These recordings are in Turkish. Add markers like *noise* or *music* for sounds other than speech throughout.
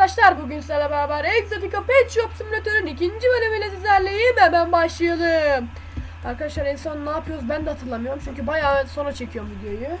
arkadaşlar bugün sizlerle beraber Exotica Pet Shop Simülatör'ün ikinci bölümüyle sizlerleyim hemen başlayalım. Arkadaşlar en son ne yapıyoruz ben de hatırlamıyorum çünkü bayağı sonra çekiyorum videoyu.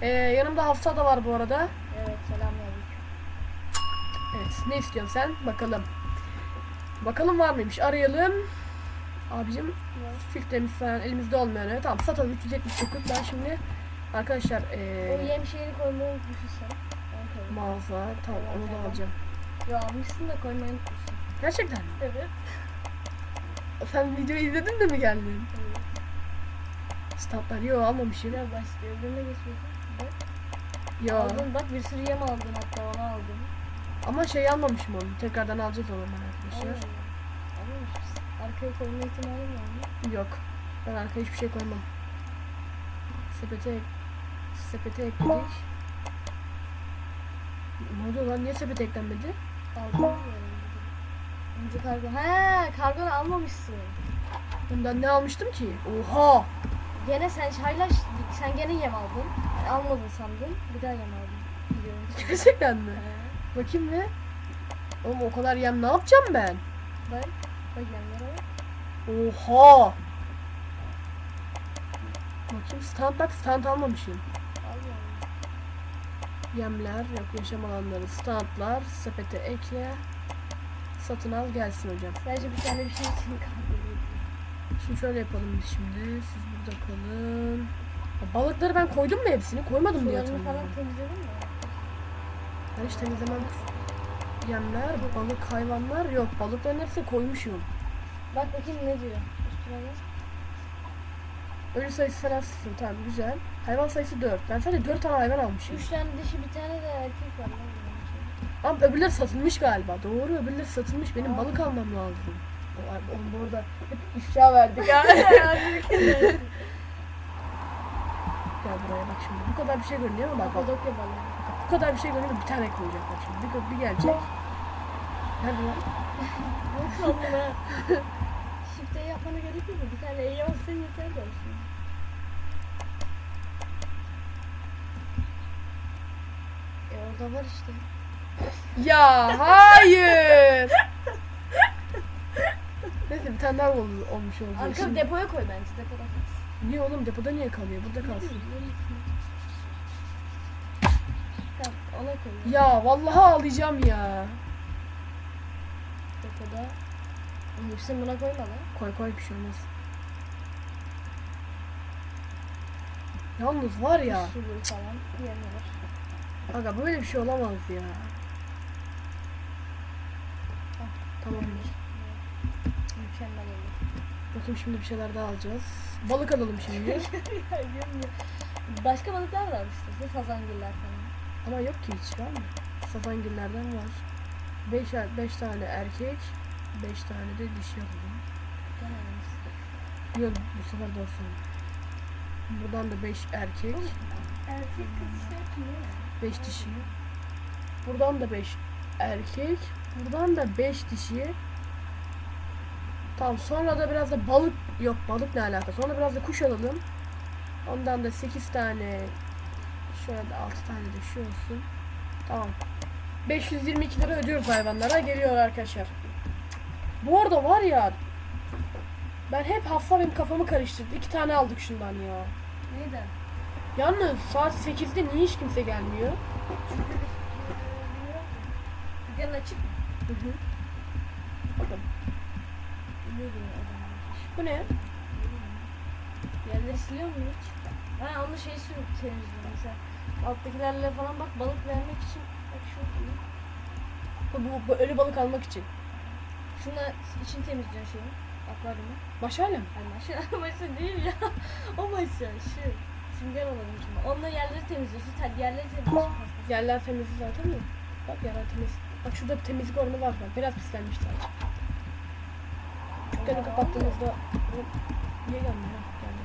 Ee, yanımda Hafsa da var bu arada. Evet selamünaleyküm. Evet ne istiyorsun sen bakalım. Bakalım var mıymış arayalım. Abicim filtremiz falan elimizde olmuyor öyle. Tamam satalım 379 ben şimdi arkadaşlar O ee, yem şeyini koymayı unutmuşsun mağaza tamam onu da alacağım. Yo almışsın da koymayı unutmuşsun. Gerçekten mi? Evet. Sen videoyu izledin de mi geldin? evet. Statlar yok almamışım. Biraz başka öbürüne geçiyorsun. Bak. Aldın bak bir sürü yem aldın hatta onu aldın. Ama şey almamışım onu. Tekrardan alacağız onu ben arkadaşlar. Allah Allah. Almamış mısın? Arkaya koyma ihtimalin var mı? Yok. Ben arkaya hiçbir şey koymam. Sepete sepete ekledik. Ne oldu lan? Niye sepete eklenmedi? Önce kargo. He kargonu almamışsın. Bundan ne almıştım ki? Oha! Gene sen hala sen gene yem aldın. Yani almadın sandın. Bir daha yem aldın. Biliyorum. *laughs* Gerçekten mi? He. Bakayım ne? Oğlum o kadar yem ne yapacağım ben? Bak. Bak yemlere bak. Oha! Bakayım stand bak stand almamışım. Yemler, yok yaşam alanları, standlar, sepete ekle. Satın al gelsin hocam. Sadece bir tane bir şey için kaldırdım. Şimdi şöyle yapalım biz şimdi. Siz burada kalın. Ya balıkları ben koydum mu hepsini? Koymadım diye Sularını falan temizledin mi? Ben hiç temizlemem. Yemler, balık, hayvanlar yok. Balıkların hepsini koymuşum. Bak bakayım ne diyor. Üstüne. Ölü sayısı falan sıfır. Tamam güzel. Hayvan sayısı 4. Ben sadece 4 tane hayvan almışım. Üç tane dişi bir tane de erkek var. Ama öbürleri satılmış galiba. Doğru öbürleri satılmış. Benim Aa. balık almam lazım. O, ay, oğlum bu arada hep ifşa verdik. *laughs* Gel buraya bak şimdi. Bu kadar bir şey görünüyor ama bak bak. Kapadokya balığı. Bu kadar bir şey görünüyor bir tane koyacak bak şimdi. Bir, bir gelecek. Nerede lan? *laughs* *laughs* Şifte yapmana gerek yok mu? Bir tane iyi olsa yeter de olsun. E orada var işte. Ya hayır. Neyse bir tane daha ol, olmuş olacak. Arka Şimdi- depoya koy bence depoda kalsın. Niye oğlum depoda niye kalıyor? Burada kalsın. Tamam ona koy. Ya vallahi ağlayacağım ya. Depoda. Hepsini buna koyma lan. Koy koy bir şey olmaz. Yalnız var ya. Sulu falan. Yerine var. Aga böyle bir şey olamaz ya. Tamamdır. Mükemmel olur. Bakayım şimdi bir şeyler daha alacağız. Balık alalım şimdi. *laughs* Başka balıklar var işte. Fazangiller falan. Ama yok ki hiç var mı? Safangillerden var. 5 5 tane erkek, 5 tane de dişi. Gene Yok bu sefer doğru söyledim. Buradan da 5 erkek, Erkek kız şey yapmıyor. 5 dişi. Buradan da 5 erkek, buradan da 5 dişi. Tamam sonra da biraz da balık yok balık ne alaka? Sonra biraz da kuş alalım. Ondan da 8 tane şöyle de 6 tane de şu olsun. Tamam. 522 lira ödüyoruz hayvanlara. Geliyor arkadaşlar. Bu arada var ya ben hep hafta benim kafamı karıştırdı. İki tane aldık şundan ya. Neyden? Yalnız saat 8'de niye hiç kimse gelmiyor? Çünkü bilmiyorum. Dükkanın açık mı? Hı hı. Diyor adamlar? Bu ne? Yerleri siliyor mu hiç? Ha onu şey sürüp temizliyor mesela. Alttakilerle falan bak balık vermek için. Bak şu. Bu, bu, bu ölü balık almak için. Şuna için temizliyor şeyi. Akvaryumu. Başarılı mı? Ay maşa, *laughs* maşa değil ya. o maşa şu. Sünger olalım şimdi. Onunla yerleri temizliyorsun. Tabii yerleri temizliyorsun. Yerler temiz zaten mi? Bak yerler temiz. Bak şurada bir temizlik oranı var bak. Biraz pislenmiş sadece. Dükkanı kapattığınızda Bu niye gelmiyor? Geldi.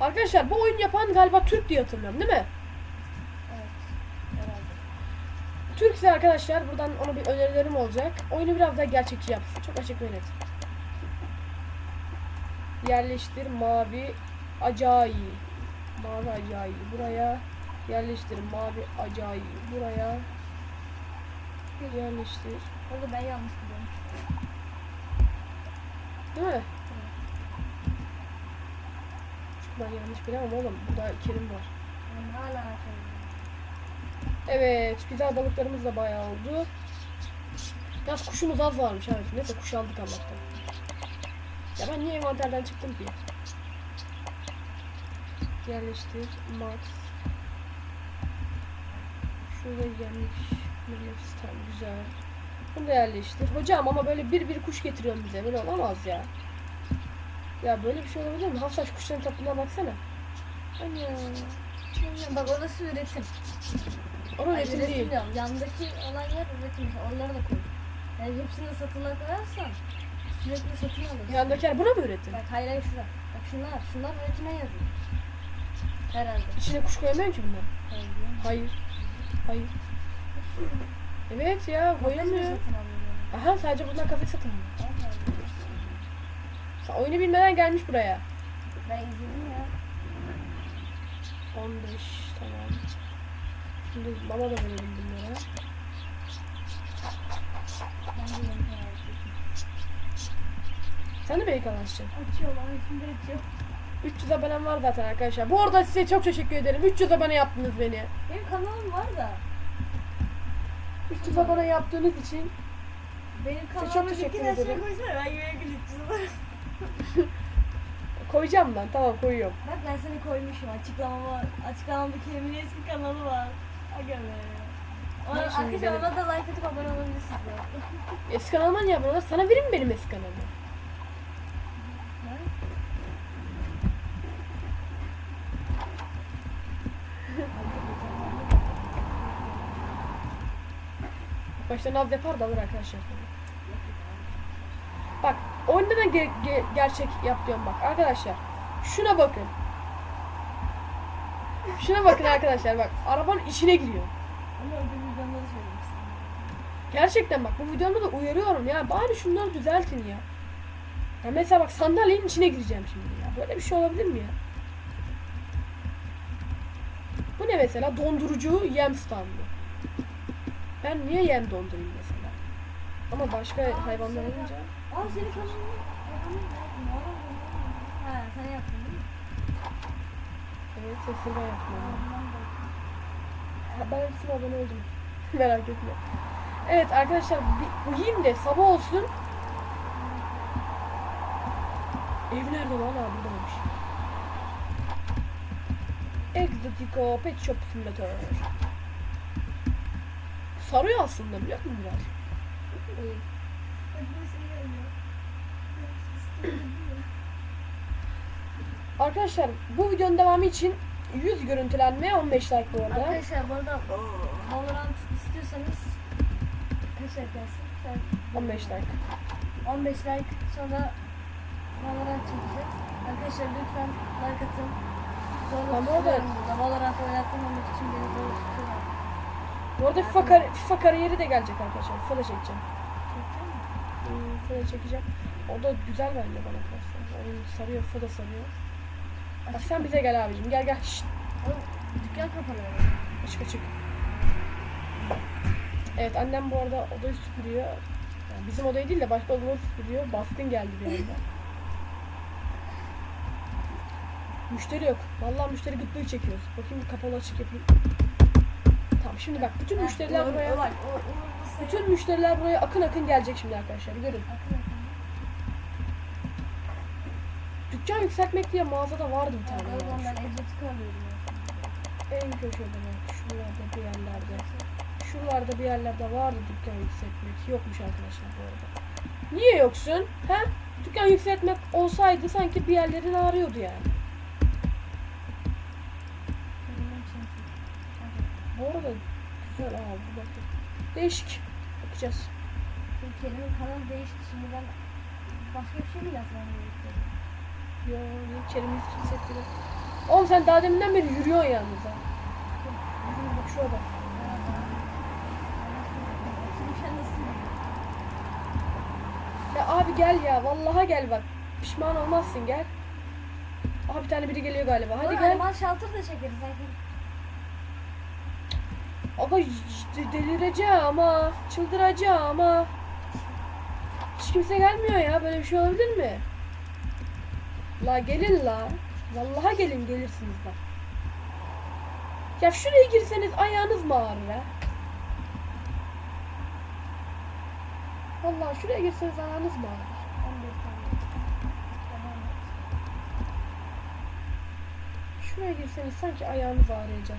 Arkadaşlar bu oyun yapan galiba Türk diye hatırlıyorum değil mi? Evet. Herhalde. Türkse arkadaşlar buradan ona bir önerilerim olacak. Oyunu biraz daha gerçekçi yapsın. Çok açık ve net. Yerleştir mavi acai. Mavi acai buraya. Yerleştir mavi acai buraya. yerleştir. Orada ben yanlış biliyorum. Değil mi? Çünkü ben yanlış bilemem oğlum. Burada Kerim var. Ben hala şey. Evet, güzel balıklarımız da bayağı oldu. Yalnız kuşumuz az varmış evet. Neyse kuş aldık Allah'tan. Ya ben niye envanterden çıktım ki? Yerleştir, max. Şurada yemiş. Mehmet tam güzel. Bunu da yerleştir. Hocam ama böyle bir bir kuş getiriyorsun bize. Böyle olamaz ya. Ya böyle bir şey olabilir mi? Hafsaç kuşların topluluğuna baksana. Bilmiyorum, Bak orası üretim. Orada Ay, üretim değil. diyorum. Yandaki olan yer üretim. Onları da koy. Yani hepsini satılığa koyarsan sürekli satın alırsın. Yandaki yer buna mı üretim? Bak hayır hayır şura. Bak şunlar. Şunlar üretime yarıyor. Herhalde. İçine kuş koyamıyorum ki bunlar. Hayır. Hayır. Hayır. Evet ya koyamıyor. Aha sadece bundan kafes satın alıyor. Sen oyunu bilmeden gelmiş buraya. Ben izledim ya. 15 tamam. Şimdi mama da verelim bunlara. Ben de. Sen de beni kalaşacaksın. Açıyorum. Şimdi açıyorum. 300 abonem var zaten arkadaşlar. Bu arada size çok teşekkür ederim. 300 abone yaptınız beni. Benim kanalım var da. 300 abone yaptığınız için Benim çok kanalıma teşekkür şey ederim. koysana. Ben yemeğe gülüyorum. *laughs* koyacağım ben. Tamam koyuyorum. Bak ben seni koymuşum açıklamama. Açıklamamdaki Emin eski kanalı var. Aga be. Ben arkadaşlar ona da like atıp abone olabilirsiniz. Eski kanalıma niye abone Sana vereyim mi benim eski kanalımı? *laughs* Başta naz yapar da alır arkadaşlar. Bak oyunda da ge- ge- gerçek yap diyorum bak arkadaşlar. Şuna bakın. Şuna bakın arkadaşlar bak. Arabanın içine giriyor. Ama öbür videomda da söylemiştim. Gerçekten bak bu videomda da uyarıyorum ya. Bari şunları düzeltin ya. Ya mesela bak sandalyenin içine gireceğim şimdi ya. Böyle bir şey olabilir mi ya? Bu ne mesela? Dondurucu yem standı. Ben niye yem dondurayım mesela? Ama başka hayvanlar olunca... Aa senin kanalın. Ha sen yaptın? Evet, sesini ben Ha, Ben hepsine abone oldum. *laughs* Merak etme. Evet arkadaşlar bir uyuyayım da sabah olsun. Ev nerede lan abi buradaymış. Exotico Pet Shop Simulator. Sarıyor aslında biliyor musun biraz? İyi. Arkadaşlar bu videonun devamı için 100 görüntülenme 15 like bu arada. Arkadaşlar bu arada Valorant istiyorsanız kaç like gelsin? Sen 15 like. 15 like sonra Valorant çekeceğiz. Arkadaşlar lütfen like atın. Sonra Ben bu arada- tutuyorum burada. Valorant oynatmamak için beni böyle tutuyorlar. Bu arada FIFA, kar- FIFA kariyeri de gelecek arkadaşlar. FIFA da çekeceğim. Çekecek misin? Hmm, FIFA da çekeceğim. O da güzel bence bana kalırsa. Oyun sarıyor, FIFA da sarıyor. Bak sen bize gel abicim. Gel gel. Şşt. Oğlum, Dükkan kapanıyor. Açık açık. Evet annem bu arada odayı süpürüyor. Yani bizim odayı değil de başka odaları süpürüyor. Baskın geldi bir anda. Müşteri yok. Vallahi müşteri gıtlığı çekiyoruz. Bakayım bir kapalı açık yapayım. Tamam şimdi bak bütün müşteriler buraya bütün müşteriler buraya akın akın gelecek şimdi arkadaşlar. Görün. Akın akın. Dükkan yükseltmek diye mağazada vardı bir tane. O zaman ya. ben egzotik alıyorum. En köşede bak. Şuralarda bir yerlerde. Şuralarda bir yerlerde vardı dükkan yükseltmek. Yokmuş arkadaşlar bu arada. Niye yoksun? He? Dükkan yükseltmek olsaydı sanki bir yerlerin ağrıyordu yani. Bu arada güzel abi bakın. Değişik. Bakacağız. Şimdi Kerim'in kanalı değişti. Şimdi ben başka bir şey mi yazmam gerekiyor? Ya ne kelimiz hissettirir. Oğlum sen daha deminden beri yürüyorsun yalnız ha. Bak şurada. Ya abi gel ya. Vallahi gel bak. Pişman olmazsın gel. Aha bir tane biri geliyor galiba. Hadi gel. Animal Shelter da çekeriz. Zaten. De- delireceğim ha. Çıldıracağım ha. Hiç kimse gelmiyor ya. Böyle bir şey olabilir mi? La gelin la. Vallahi gelin gelirsiniz bak. Ya şuraya girseniz ayağınız mı ağrır ha? Vallahi şuraya girseniz ayağınız mı ağrır? 11 tane. Devam et. Şuraya girseniz sanki ayağınız ağrıyacak.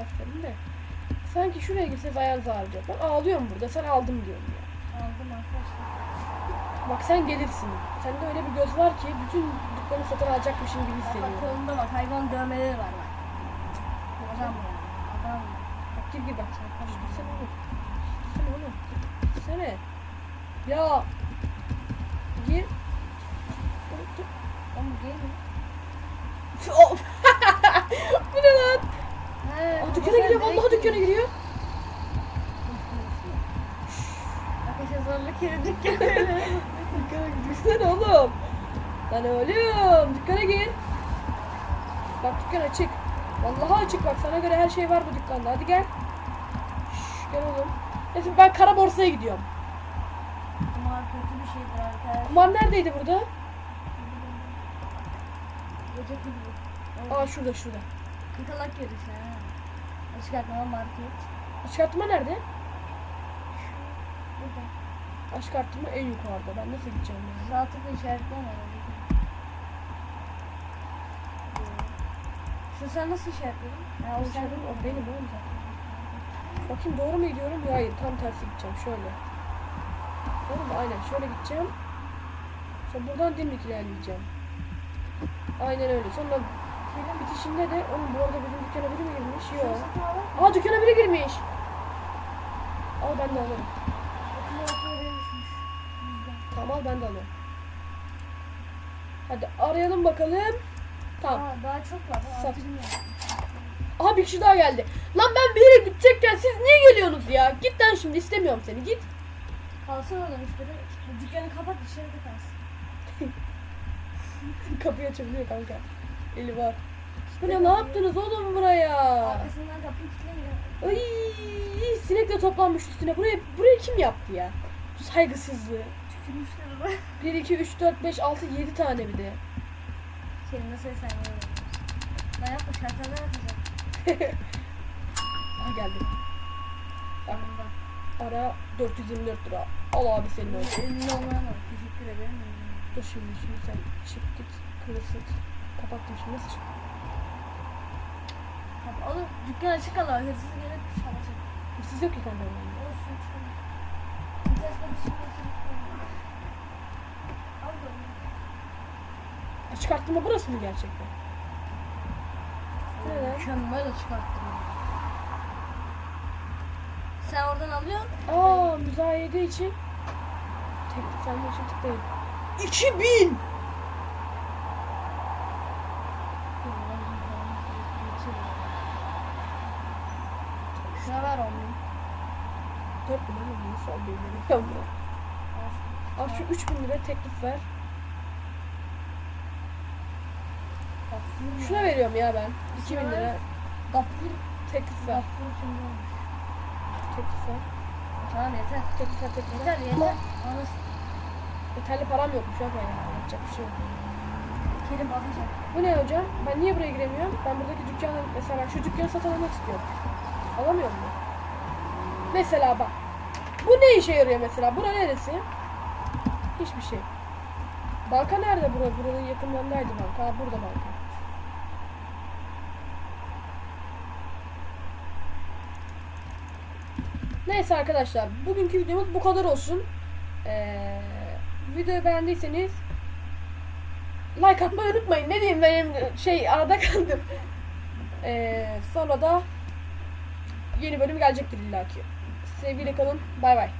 Aferin de. Sanki şuraya girseniz ayağınız ağrıyacak. Ben ağlıyorum burada. Sen aldım diyorum ya. Aldım arkadaşlar. Bak sen gelirsin. Sende öyle bir göz var ki bütün dükkanı satın alacakmışım gibi Bak, bak hissediyorum. kolunda bak hayvan dövmeleri var bak. Adam ya. Adam. Bak gir gir bak. Çarpalım. Girsene oğlum. Girsene oğlum. Girsene. Ya. Gir. Oğlum? Of. *laughs* Bu ne lan? He. Aa, dükkana giriyor. Vallahi dükkana giriyor. Arkadaşlar zorluk yeri *laughs* dükkana. Girsene oğlum. Lan oğlum. Dükkana gir. Bak dükkan açık. Vallahi açık bak. Sana göre her şey var bu dükkanda. Hadi gel. Şş, gel oğlum. Neyse ben kara borsaya gidiyorum. Kumar kötü bir şeydir arkadaşlar. Kumar neredeydi burada? Kulübü. Aa şurada şurada. Kıkalak yarışı ha. Açık arttırma market. Çıkartma nerede? Burada. Aşk arttırma en yukarıda. Ben nasıl gideceğim yani? Sağ tıkla işaretleme herhalde. Şu sen nasıl işaretledin? Ha, O, sen o benim oğlum zaten. Bakayım doğru mu gidiyorum? Ya hayır tam tersi gideceğim. Şöyle. Doğru mu? Aynen şöyle gideceğim. Sonra buradan dimdik ilerleyeceğim. Aynen öyle. Sonra filmin bitişinde de onun bu arada bizim dükkana biri mi girmiş? Yok. Aa dükkana biri girmiş. Al ben de alırım. Ben de alırım. Hadi arayalım bakalım. Tamam. Aa, daha çok var. Sat. Aha bir kişi daha geldi. Lan ben bir yere gidecekken siz niye geliyorsunuz ya? Git lan şimdi istemiyorum seni git. Kalsın orada müşteri. Dükkanı kapat içeride kalsın. *laughs* Kapıyı açabiliyor kanka. Eli var. Bu ne ne yaptınız oğlum buraya? Arkasından kapıyı kilitleyin. Ay sinekle toplanmış üstüne. Buraya burayı kim yaptı ya? Bu saygısızlığı. Tükürmüşler oraya. 1 2 3 4 5 6 7 tane bir de. Kelime seslenmiyor. Ben yapma şartlarına yapacağım. *laughs* Aha geldi. Bak ara 424 lira. Al abi senin olsun. Elinde olmayan var. Teşekkür ederim. Dur şimdi şimdi sen çık git. Kırılsın. Kapattım şimdi nasıl çık? Oğlum dükkan açık ala hırsız gelip çalacak. Siz yok ki kanka. Olsun çıkalım. İnternet kapısını açalım. Al da onu. Açık arttırma burası mı gerçekten? Evet. Mükemmel açık arttırma. Sen oradan alıyorsun. Aa müzayede için teklif verme için tıklayın. 2000! Şuna ver onu. 4 bin ama bunu son bir lira. Al şu 3000 lira teklif ver. Şuna veriyorum ya ben. 2000 lira Gaffur. teklif ver. Gaffur şimdi. Teklif ver. Tamam yeter. Teklif ver teklif ver. Yeter yeter. Anasını Yeterli param yokmuş abi ya. Yapacak bir şey yok. kelim bakacak. Bu ne hocam? Ben niye buraya giremiyorum? Ben buradaki dükkanı mesela ben şu dükkanı satın almak istiyorum. Alamıyor muyum? Mesela bak. Bu ne işe yarıyor mesela? Bura neresi? Hiçbir şey. Banka nerede bura? Buranın yakınlarındaydı banka. Ha burada banka. Neyse arkadaşlar. Bugünkü videomuz bu kadar olsun. Ee, videoyu beğendiyseniz like atmayı unutmayın. Ne diyeyim benim şey arada kaldım. Ee, sonra da yeni bölüm gelecektir illaki. Sevgiyle kalın. Bay bay.